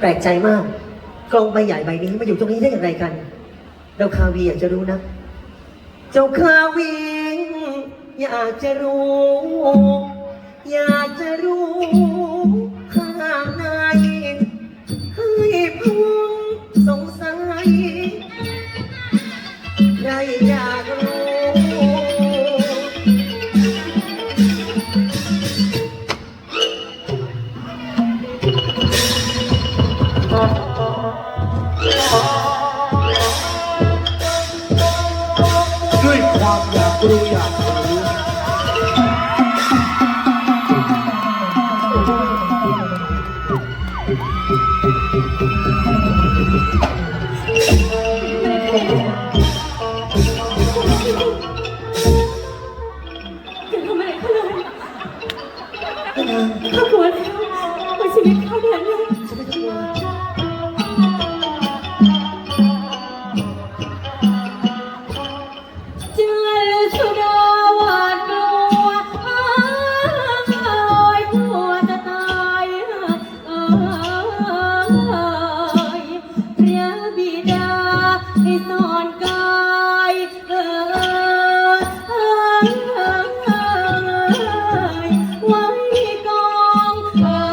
แปลกใจมากกลองใบใหญ่ใบนี้มาอยู่ตรงนี้ได้อย่างไรกัน เราคาวีอยากจะรู้นะ เจ้าคาวีอยากจะรู้ อยากจะรู้ข้างในให้พ้งสงสัยใครอยากรู้ ด้วยความอยากรู้อยากรู้อย่าทำอะไมเขาเลยครอบครัวเขาเอาชีวิตเขาเดือดร้อน Oh.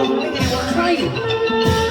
They were trained.